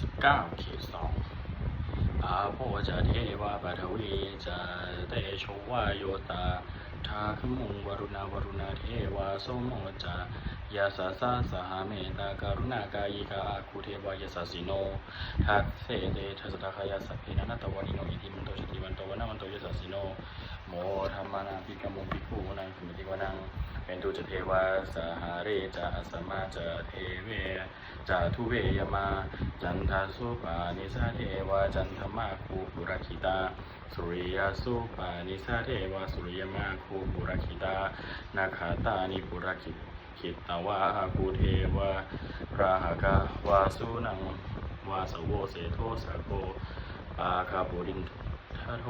สิบเก้าเขตสองอาโพจะเทวาปัทวีจะเตโชวาโยตาทาคมุงวรุณาวรุณาเทวาโสโมจายาสาสาสหเมตตาการุณากายิกาอาคูเทวายาสสิโนทัสเสเตทัสตะคายาสัพเพนันตวานิโนอิทิมันโตชติมันโตวนามันโตยาสสิโนโมธรรมานาปิกามุปิคูนังสมิติวนัง เป็นตุจเทวาสหาเรจะสมาจะเทเวจะทุเวยมา จันทสุปานิสาเทวาจันทมาคูปุรคิตา สุริยสุปานิสาเทวาสุริยมาคูปุรคิตา นาคาตานิปุรคิคิตวาคูเทวาราหกาวาสุนังวาสโวเสโทสะโกปาคาปุรินทัท โท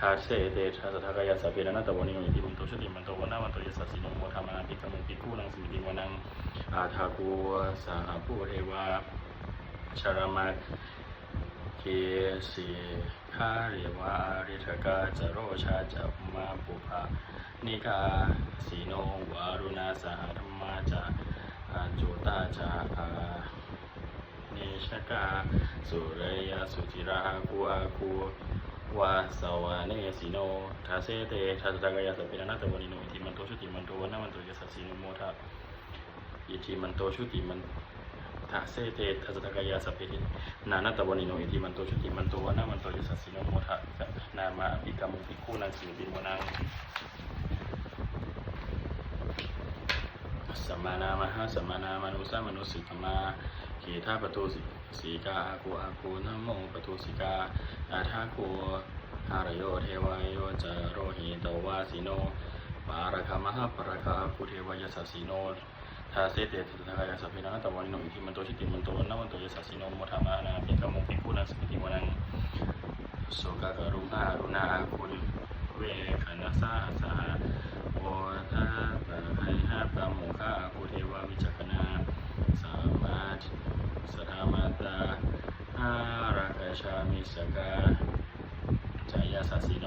ทัสเสเตทัสสทกายสพเพนะนตวานิโนอิติมันโตชติมันโตวนามันโตยัสสิโนโมธรรมานาภิกขมุภิกขุนังสมิติวนังอาทากูสาหาภูเทวาชารมาเกสีคาเรวาริทกาจโรชาจะมาปุภานิกาสีโนวารุณาสหธรรมาจะอาโจตาจะอาเนชกาสุรยาสุจิราคูอาคู วาสวาเนสิโนทาเซเตทัสตากายาสพเพนะนัตวานิโนอิทิมันโตชุติมันโตวนามันโตยัสสะสิโนโมทะอิทิมันโตชุติมันทาเซเตทัสตากายาสพเพนานัตวานิโนอิทิมันโตชุติมันโตวนามันโตยัสสะสิโนโมทะนามาอภิกรรมุภิกขุนังสิมิวนังสัมมานามาหาสัมมานามานุสามนุสิตมา ขีธาปตุสิสีกาอาคูอาคูนะโมปตุสิกาอาทาคูหารโยเทวายโยจโรหิตวาสิโนปาระคามหาปรคาคูเทวายสัสสิโนทาเสเตติทากายสัพพินาตวันโนอิทิมันโตชิติมันโตนะมันโตยสัสสิโนโมทามานาภิกมุภิกขุนัสมิติวนังโสกกรุณารุณาคุณเวคณสาสหโอทาปะไคหาปะโมคะกุเทวาวิจักนาสามาธิ สทามาตาอารักชามิสกาจายาสัสสิโน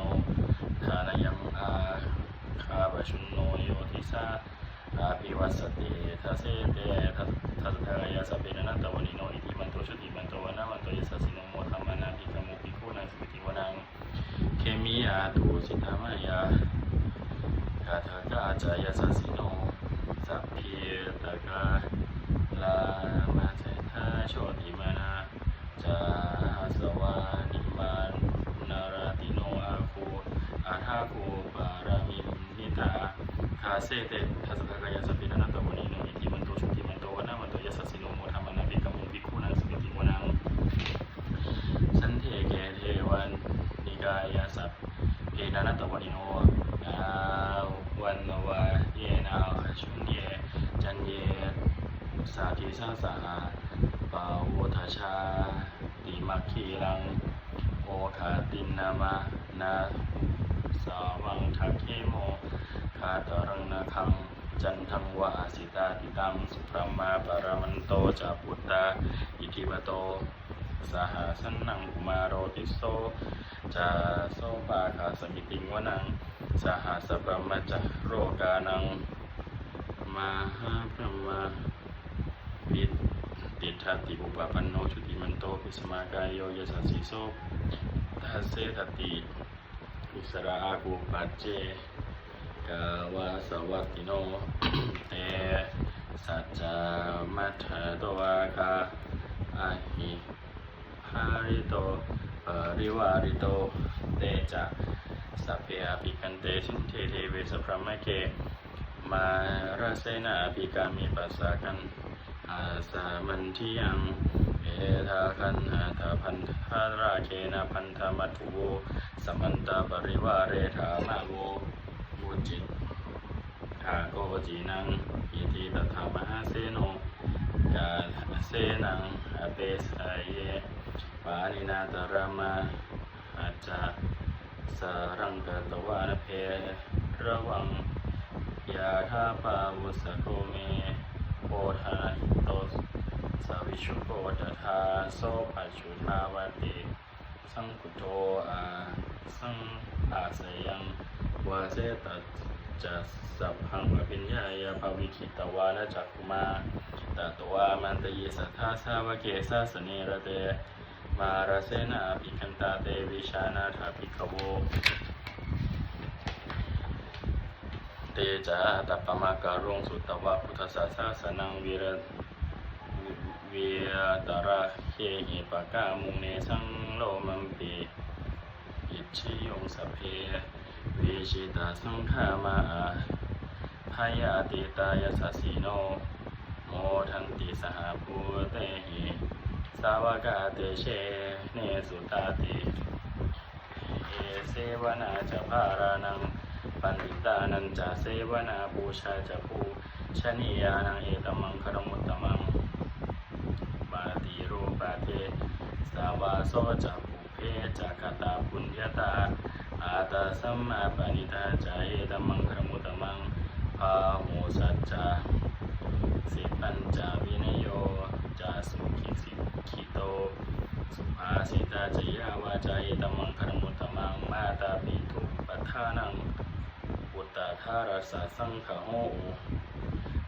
คานายังอาคาปชุนโนโยทิสาอาภิวัสติทัสเสเตทัสทัสทายาสเพนนัตตวานิโนอิทิมันโตชุติมันโตวนามันโตยสสะสิโนโมธัมมนาภิกมุภิกขุนังสมิติวนังเคมียาตูสิทามายากาถากาจายาสัสสิโนสัพเพตกาลามาเจ ทาโชติมานาจาสวานิมานนาราติโนอาคูอาทาคูปารามิมนิตาคาเซเตทัสสะกายาสพพินานาตวนิโนอิทิมันโตชุติมันโตวนามันโตยัสสะสิโนโมธรรมนาภิกขมุภิกขุนังสมิติวนัง สันเทเกเทวันนิกายาสัพเพนานัตตวานิโนอาวันวาเยนาชุนเยจันเยสาธิสาสาปาวุทชาติมัคคีรังโอคาตินนามานาสาวังทักเคโมคาตรังนาคังจันทังวาสิตาติตังสุพรมาปรมันโตจาพุตตาอิทิวโตสหสันนังกุมารโรติโสจาโสปาคาสมิติงวนังสหสปรมจโรกานังมหาพรหมปิติทัตติปุปปันโนชุติมันโตปิสมากายโยยสัสสิโสทัสเสทัตติอิสระอากุปัจเจ กาวาสวัตติโนเตสัจจามัทธตวาคาอาหิหาริโตปริวาริโตเตจะสัพเพอภิกันเตสินเทเทเวสพรหมเกมาราเสนาอภิกามิปัสสะกันอาสามันทิยังเอทาคันหาทาพันธาราเคนะพันธมัตุโวสมันตาปริวาเรธามาโว มุจิตทาโกจีนังอิติตถามหาเสโนกาเสนังอเปสายเยปานินาตรามาอาจาสารังกตวานเพระวังยาธาปาวุสโกเมโพธาหิโตสาวิชุโกตถาโสปัจุทาวติ สังกุโตอาสังอาเสยัง วาเสตัจจะสัพพังอภิญญายาภวิคิตวานจักมาตตัวเมมันตยิสัทธาสาวเกสัสเนระเตมาราเสนาภิคันตาเตวิชานาถาภิกขโวเตจาตัปมาการุงสุตตวะพุทธศาสสนังวิรวิตระเคหิปะกามุงเนสังโลมัมปีอิชิยงสเพ วิชิตาสังขามาพยาติตายสัสสิโน โมทันติสหภูเตหิสาวกาเตเช เนสุตาติ เอเสวนาจะพารานัง ปันติตานันจะเสวนาบูชาจะภูชนียานังเอตมังคารมุตตมังบาติรูปาเทสาวาโซจะภูเพจะกตาปุญญาตา อาตาสัมมาปณิตาจะเอตมังครมุตมังพาหูสัจจาสิปัญจวินโยจะสุขิสิขิโต สุภาษิตาจยาวาจายตมังครมุตมังมาตาปิทุปัฏฐานังอุตตาธารสะสังขโห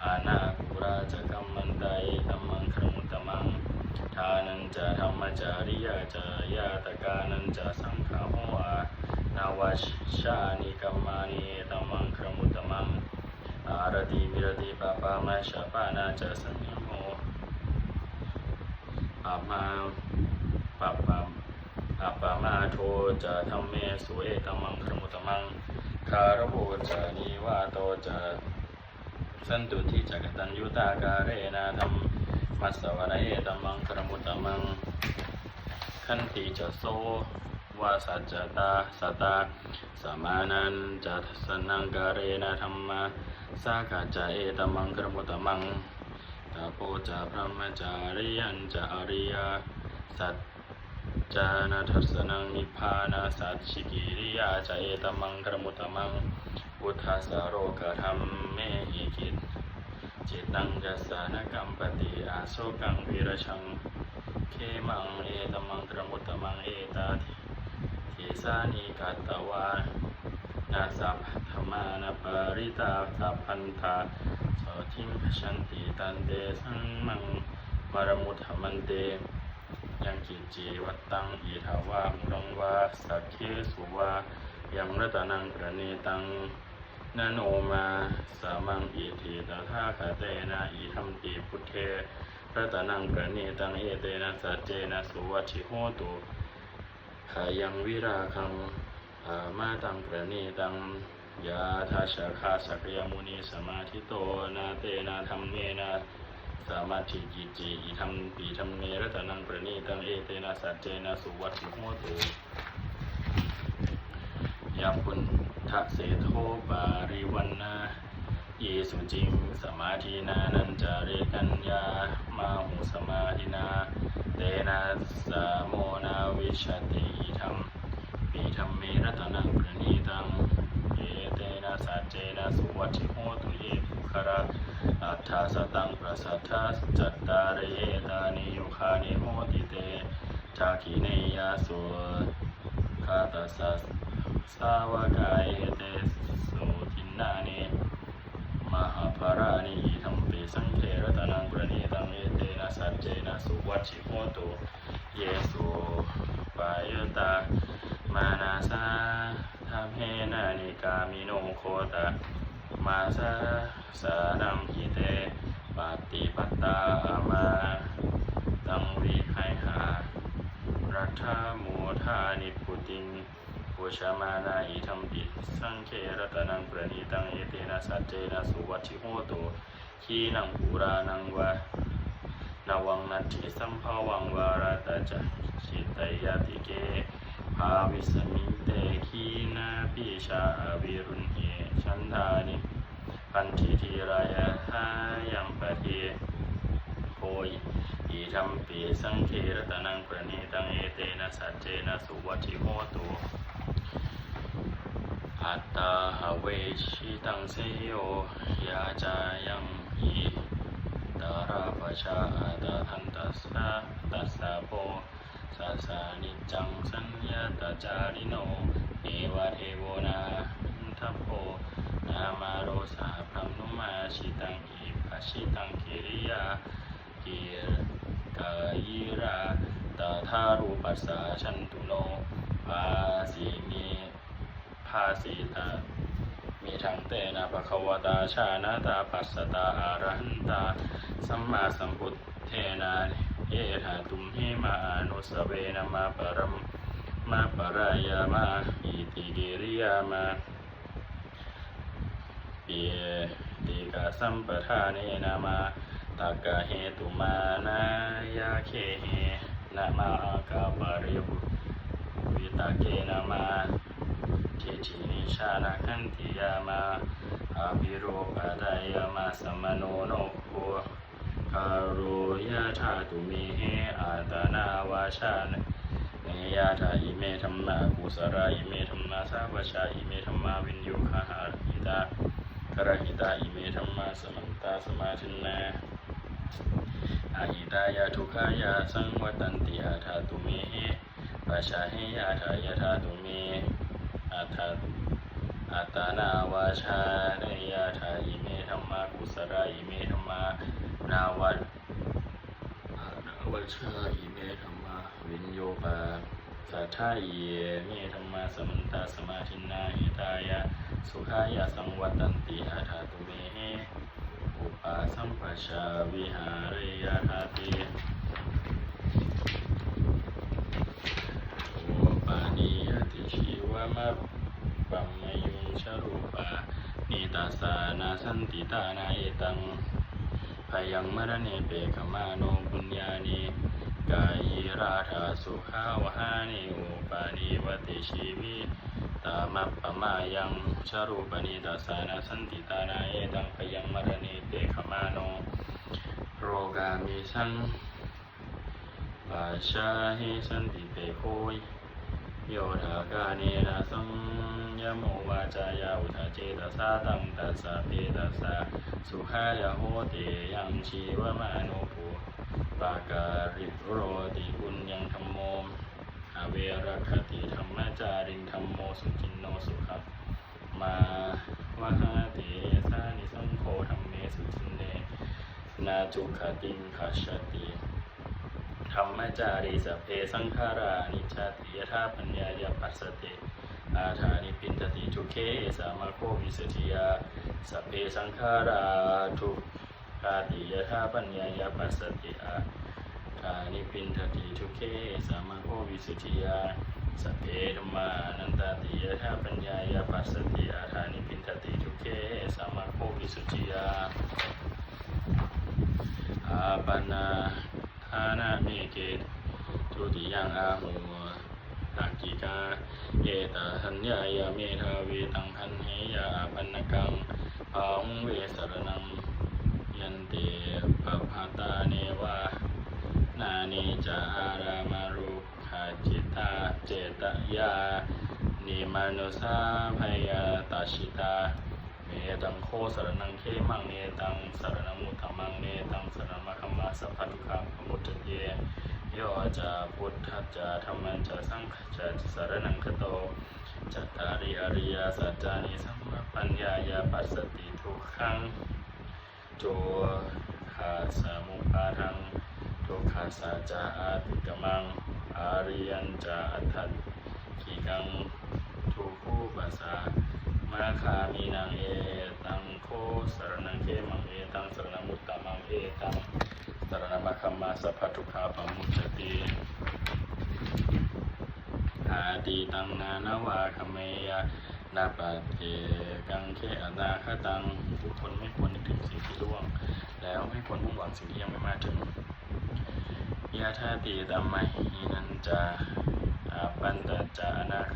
อานาคุราจกัมมันตายตมังครมุตมังทานันจะธรรมจาริยาจะยาตกานันจะสังขโหอา นาวชชานิกัมมานิตัมังครมุตตมังอารติวิรติปะปามาชาปานาจะสัญญโมอามาปะปะอาปามาโทจะทำเมสุเอตัมังครมุตมังคารโบจะนิวาโตจะสันตุทิจักตัญยุตาการเรนะธรรมมัสสวะเอตัมังครมุตมังขันติจะโซ วาสัจจตาสตาสมานันจะสนังการเรนะธรรมะสากัจเอตมังครมุตมังตาโพจะพระมจาริยันจะอริยาสัจจานาทัสสนังนิพานาสัจฉิกิริยาจเอตมังครมุตมังพุทธสโรกธรรมเมหิกิจจิตังจัสสานกัมปติอาโศกังวิรชัง เคมังเอตมังครมุตตมังเอตาทิ ทิสานิกัตวานาสัพธรรมานาปริตาสัพพันธาสทิมชันติตันเตสังมังมารมุทมันเตยังกิจจีวัตตังอีทาวามุรังวาสักเคสุวายังรัตนังประเนตังนาโนมาสามังอีทีตถาคาเตนะอีทัมติพุทเทรัตนังประเนตังเอเตนะสัจเจนะสุวัชิโหตุ ขายังวิราคังมาตังประเนตังยาทาชาคาสักยมุนีสมาธิโตนาเตนะธรรมเมนะสามาธิกิจจีอิธรรมปีธรรมเมรตนังประณีตังเอเตนะสัจเจนะสุวัตถิโหตุยาปุณทะเสโทปาริวันนาเยสุจิงสมาธินานันจาเรกัญญามาหุสมาธินา เตนะสาโมนาวิชติอิธรรมปีธรรมเมรัตนังประณีตังเอเตนะสัจเจนะสุวัชิโหตุเยภูคาระอัฏฐาสตังประสัทธาจัตตาระเยตานิยุคานิโหติเตชาคิเนยาสุคาตาสัสสาวกายเตสุทินนานิ มหาภารานิธรรมปิสังเทรตนังประณีตังเอเตนะสัจเจนะสุวัชิโหตุเยสุปายตามานาสาทาเพนานิกามิโนโคตะมาสาสานัมหิเตปฏิปัตตามาตังวิไคหารัฐามูธานิพุติง ปุชมานาอิธรรมปิสังเครตนังประณีตังเอเตนะสัจเจนะสุวัชิโหตุขีนังปุรานังวะนวังนัตถิสัมภาวังวาราตาจะชิตยาติเกภาวิสมิเตขีนาปิชาวิรุณเหชันทานิพันธิทีรายาทายังปะเทโพยอีธรรมปีสังเครตนังประณีตังเอเต นะสัจเจนะสุวัติโหตุอัตตาหเวชิตังเสโยยาจายังอีตาราปชาอาตาทันตัสสะตัสสะโพสัสสานิจจังสัญญาตจาริโน เอวะเทโวนาทัพโพนามาโรสาพรมนุมาชิตังอิปัชชิตังกิริยากิรการู ตทารูปัสสะชันตุโนภาสีมีภาสีตามีทังเตนะภะควตาชานาตาปัสสตาอารันตาสัมมาสัมพุทเทนะเอธาตุมหิมาอนุสเวนะมาปรมมาปรายามาอิติกิริยามาเปียติกาสัมปทาเนนามาตากะเหตุมา นายาเคเห นะมาอากาปาริบุวิตาเกนามาทิฏฐินิชานาคันติยามาอาภิโรปะไดยามาสมโนโนโคคารุยะธาตุเมเหอาตนาวาชาเนยะธาอิเมธัมมากุสราอิเมธัมมาสาวชาอิเมธัมมาวินโยคาหาริตากรหิตาอิเมธัมมาสมันตาสมาธินา อาหิตายาทุกขายาสังวัตันติอาธาตุเมเหปัจฉาเหยาทายาธาตุเมอาทาอาตานาวาชาเนยาทาอิเมธรรมากุสราอิเมธรรมานาวัตนาวัชาอิเมธรรมาวินโยปาสัทธาอิเมธรรมาสมันตาสมาธินาหิตายาสุขายาสังวัตันติอาทาตุเมห์ ปาสัมปชาวิหาเรยาทาติโอปานิยติชีวมะปัมมยุงชรูปานิตาสานาสันติตานาเอตังพยังมรณเปกมาโนบุญญาณี กายราธาสุขาวหานิโอปานิวติชีวิตามัปปมายังชรูปนิตาสานาสันติตานาเอตังพยังมรณเตขมาโนโรกามิสังปัจฉาหิสันติเตโคย โยธากาเนนะสังยโมวาจายาอุทาเจตสาตังตัสสะเปตัสสะสุขายาโหเตยังชีวมานุภูปาการิโรติบุญยังธรรมโมอเวรคติธรรมจาริงธรรมโมสุจินโนสุขมาวะหาเตสานิสังโฆธรรมเมสุจินเนนาจุขติงขัชติ ธรรมจารีสเพสังขารานิจจติยถาปัญญายปัสสติอาธานิปินทติทุเคสามาโควิสติยาสเพสังขาราทุกาติยถาปัญญายปัสสติอาธานิปินทติทุเคสามาโควิสติยาสเพธรรมานันตติยถาปัญญายปัสสติอาธานิปินทติทุเคสามาโควิสติยาอาปนาานาเมเกตทุติยังอาหูตักิกาเอตาสัญญายาเมทาเวตังคันเหยาอาปันนกังภาหุงเวสรนังยันเตปภาตาเนวานาเนจาอารามารุขาจิตาเจตยานิมานุสาพยาตาชิตา เมตังโคสรนังเขมังเนตังสรณมุตมังเนตังสรมะคัมมาสัพพทุคังขมุตเยโยจะพุทธจจะธรรมจะสังฆจะสรนังคโตจัตตาริอริยสัจจานิสัมมาปัญญายาปัสสติทุกขังโจขาสมุปาทังทุกขาสัจจะอาติกมังอาริยันจะอัตถัดขีกังทุกขุปัสสะ มาคามีนางเอตังโคสรนังเขมังเอตังสรณมุตตมังเอตังสรณมะคัมมาสัพพทุขาปมุจติอาติตังนานาวาคเมยนาปะเทกังเขอนาคตังบุคคลไม่ควรนึกถึงสิ่งที่ล่วง แล้วไม่ควรมุ่งหวังสิ่งที่ยังไม่มาถึงยาธาติตัมมหินันจาอาปันตจาอนาค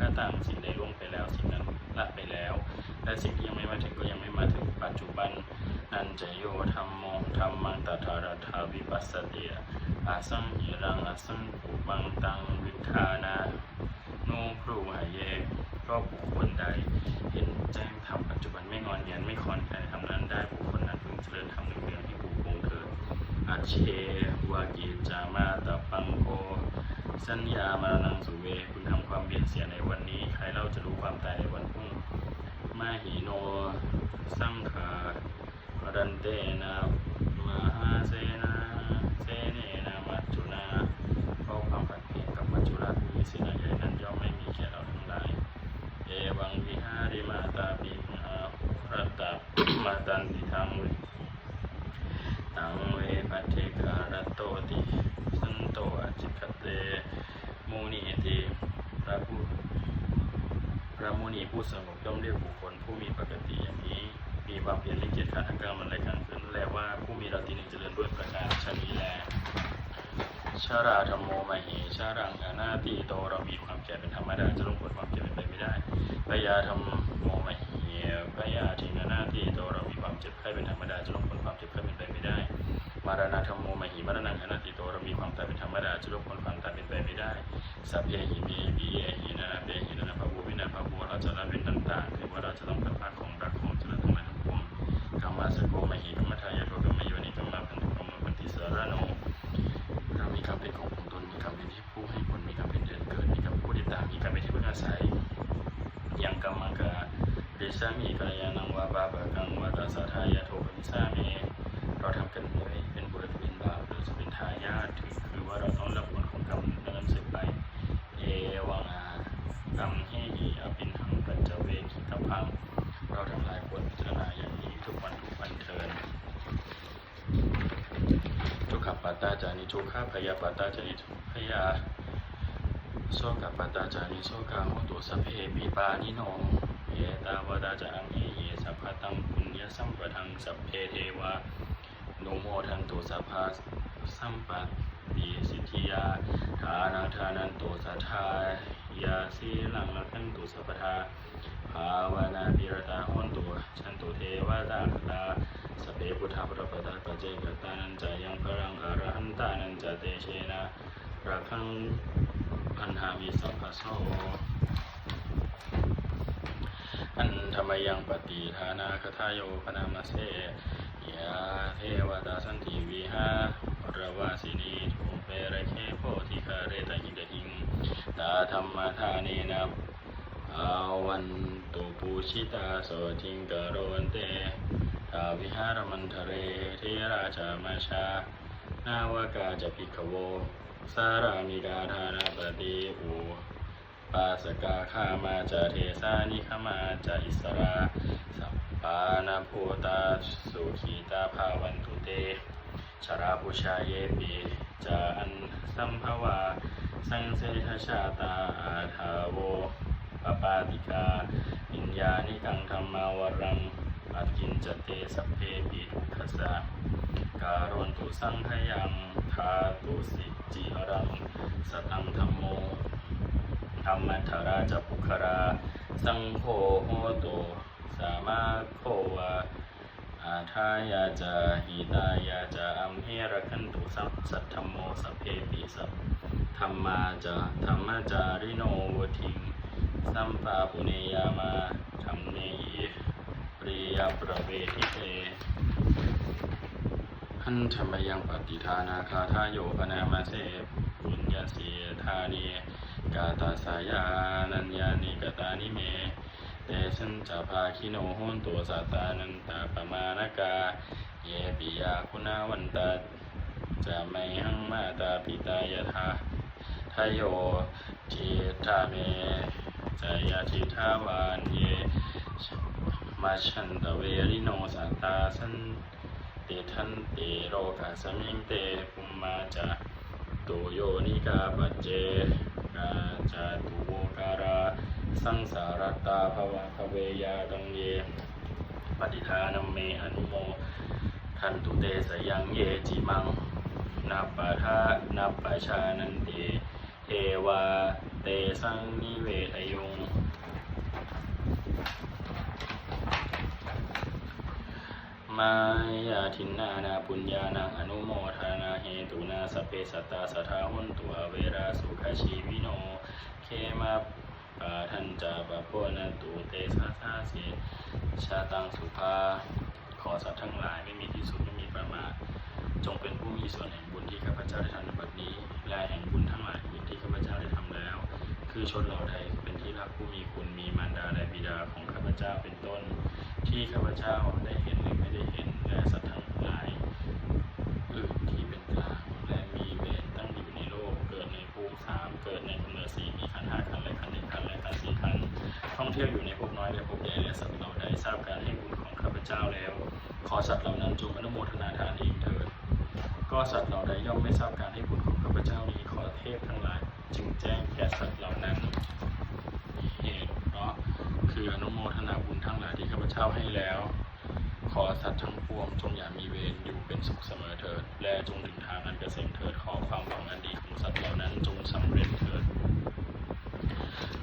อาสังหิรังอาสังปุบังตังวิธานานูพรูหายเยก็บุคคลใดเห็นแจ้งธรรมปัจจุบันไม่งอนเงียนไม่คลอนแคลนทำนั้นได้บุคคลนั้นพึงเจริญธรรมหนึ่งเดียวที่ผูกคงเถิดอาเชวากิจามาตปังโก สัญญามานังสุเวคุณทำความเบียดเสียในวันนี้ ใครเล่าจะรู้ความตายในวันพรุ่ง มาหิโน สังขารันเตนะมหาเสนาเสเนนะมัจจุนาเพราะความผัดเปลี่ยนก็ ผู้สงบย่อมเรียกบุคคล ผู้มีปกติอย่างนี้ มีความเพียรและเกียรติขันธ์ทั้งกลางวันและกลางคืนและว่าผู้มีราตรีหนึ่งเจริญด้วยประการชนีแล ชาราธรรมโมมหิชารังอนาติโตเรามีความแก่เป็นธรรมดาจะลงผลความแก่เป็นไปไม่ได้ปยาธรรมโมมหิปยาทิงอนาติโตเรามีความเจ็บไข้เป็นธรรมดาจะลงผลความเจ็บไข้เป็นไปไม่ได้ มารณะธรรมโมมหิมรณะอนาติโตเรามีความตายเป็นธรรมดาจะลงผลความตายเป็นไปไม่ได้สัพเพหิเมปิเยหินาเปหินาภาวุวินาภาวุเราจะละเป็นต่างๆคือว่าเราจะต้องพัดพากของรักของจริญทั้งหลาทั้งปวงกรรมสโกมหิกรรมทายาโทกรรมโยนิกรรมพันธุกรรมพันธิสารโนาปะกังวาตาสาทายาโทปนิสาเมเราทำกันไว้เป็นบุญหรือเป็นบาปหรือจะเป็นทายาทคือว่าเราต้องรับผลของกรรมนั้นสืบไป เอวังอากรรมให้หีอภินหังปัจเจเวกิตพังเราทั้งหลายควรพิจารณาอย่างนี้ทุกวันทุกวันเทินทุกขปัตตาจานิทุกขพยาปัตตาจานิพยา โสกปัตตาจานิโสกาโหตุสัพเพปิปานิโนเยตาวตาจาอังเอเยสัพพะตังปุญญสัมปทังสัพเพเทวานุโมทันตุสัพพะสัมปติสิทธิยาทานาทานันตุสัทธายาสีลังลักันตุสัพพทาภาวนาปิรตาหนตุชันตุเทวตาคตาสพเปพุทธปรปตาปเจกตานันจายังพรังอรหันตานันจเตเชนะรักขัง พันหาวิสัพพะโสอันธรรมยังปฏิทานาคทายโยพนามาเสยาเทวตาสันติวิหารวาสินีทูเปรเคโพธิคาเรตหิกหิงตาธรรมทานีนาอาวันตุปูชิตาโสทิงกโรวันเตทาวิหารมันทะเรเทราชามาชานาวากาจะพิกโว สารามิกาธานาปฏิอูปาสกาคามาจาเทสานิขมาจาอิสราสัปปานาโพตาสุขีตาภาวันตุเต ชราปุชาเยปิจาอันสัมภวา สังเสทชาตาอาทาโวปปาติกาอิญญานิกังธรรมาวรังอัจินจเตสัพเพปิทุกขสะการุณตุสังขยังทาตุสิ จิหรังสตังธรรมโมธรรมัทราจปุครา สังโฆโหตุสามาโควาอาทายาจาหิตายาจาอัมเหระคันตุสัพสัทธมโมสัพเพปิสัพธรรมาจาธรรมจาริโนวทิง สัมปาปุเนยามาธรรมเนยปริยประเวทิเต นธรรมยังปฏิทานาคาทาโยปนามาเสปุญญาสีธานีกาตาสายานัญญานิกตานิเมเตสันจะภาคิโนโหนตัวสัตตานันตาปมานกา เยปิยาคุณาวันตาจะไม่หังมาตาปิตายทาทายโยจิตาเมจายาทิทาวานเยมาชันตเวริโนสัตตาสัน ตทันเตโรกาสมิงเตปุมมาจาตุโยนิกาปเจกาจาตุโวการาสังสารตาภวะภเวยากังเยปฏิทานัมเมอนุโมทันตุเตสยังเยจิมังนับปะทานับปะชานันเตเทวาเตสังนิเวทยง มายาทินนานาปุญญานังอนุโมทานาเหตุนาสเพสัตาสทธาหุนตุอเวราสุขชีวิโน เคมาปาทันจาปะโพนันตุเตสาสาเสชาตังสุภา ขอสัตว์ทั้งหลายไม่มีที่สุดไม่มีประมาณจงเป็นผู้มีส่วนแห่งบุญที่ข้าพเจ้าได้ทำในบัดนี้ และแห่งบุญทั้งหลายอื่นที่ข้าพเจ้าได้ทำ คือชนเหล่าใดเป็นที่รักผู้มีคุณมีมารดาและบิดาของข้าพเจ้าเป็นต้น ที่ข้าพเจ้าได้เห็นหรือไม่ได้เห็นและสัตว์ทั้งหลายอื่นที่เป็นกลางและมีเวรตั้งอยู่ในโลก เกิดในภูมิสามเกิดในกำเนิดสี่มีขันห้าขันและขันหนึ่งขันและขันสี่ขันท่องเที่ยวอยู่ในภพน้อยและภพใหญ่และสัตว์เหล่าใดทราบการให้บุญของข้าพเจ้าแล้ว ขอสัตว์เหล่านั้นจงอนุโมทนาทานเองเถิดก็สัตว์เหล่าใดย่อมไม่ทราบการให้บุญของข้าพเจ้านี้ขอเทพทั้งหลาย จึงแจ้งแก่สัตว์เหล่านั้นเหตุเนาะคืออนุโมทนาบุญทั้งหลายที่ข้าพเจ้าให้แล้ว ขอสัตว์ทั้งปวงจงอย่ามีเวรอยู่เป็นสุขเสมอเถิด และจงถึงทางอันเกษมเถิดขอความหวังอันดีของสัตว์เหล่านั้นจงสำเร็จเถิด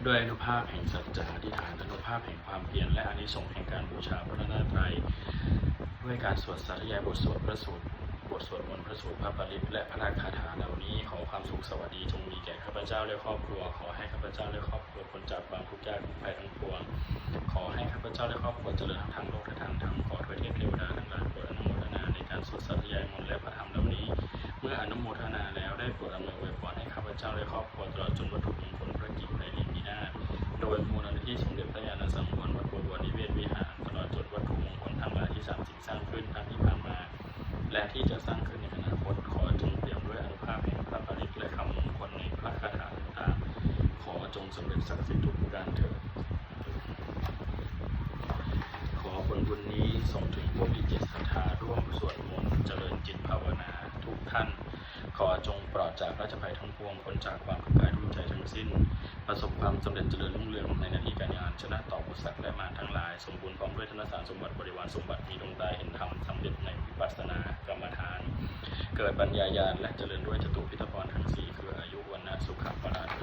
ด้วยอนุภาพแห่งสัจจะอธิษฐานอนุภาพแห่งความเพียรและอานิสงส์แห่งการบูชาพระนาตรัยด้วยการสวดสาธยายบทสวดพระสูตร ทสวดมนต์พระสูตรพระปริตและพระราชคาถาเหล่านี้ขอความสุขสวัสดีจงมีแก่ข้าพเจ้าและครอบครัว ขอให้ข้าพเจ้าและครอบครัวพ้นจากความทุกข์ยากทุกภัยทั้งปวง ขอให้ข้าพเจ้าและครอบครัวเจริญทั้งทางโลกและทางธรรมขอทวยเทพเทวดาทั้งหลายโปรดอนุโมทนาในการสวดสาธยายมนต์และพระธรรมเหล่านี้ เมื่ออนุโมทนาแล้วได้โปรดอำนวยอวยพรให้ข้าพเจ้าและครอบครัวตลอดจนวัตถุมงคลพระกิจในลีปีหน้าโดยมูลนิธิสมเด็จพระญาณสังวรวัดบัวนิเวศวิหารตลอดจนวัตถุมงคลทั้งหลายที่สางสิ่งสร้างขึ้นทั้งที่ และที่จะสร้างขึ้นในอนาคตขอจงเปี่ยมด้วยอนุภาพแห่งพระปริตและคำมงคลในพระคาถาต่างๆขอจงสำเร็จศักดิ์สิทธิ์ทุกประการเถิดขอผลบุญนี้ส่งถึงผู้มีจิตศรัทธาร่วมสวดมนต์เจริญจิตภาวนาทุกท่าน ขอจงปลอดจากราชภัยทั้งปวงพ้นจากความทุกข์กายทุกข์ใจทั้งสิ้น ประสบความสำเร็จเจริญรุ่งเรืองในหน้าที่การงานชนะต่ออุปสรรคและมารทั้งหลาย สมบูรณ์พร้อมด้วยธนสารสมบัติบริวารสมบัติมีดวงตาเห็นธรรมสำเร็จในวิปัสสนากรรมฐาน เกิดปัญญาญาณและเจริญด้วยจตุพิทพรทั้งสี่คืออายุวันนะสุขภาระ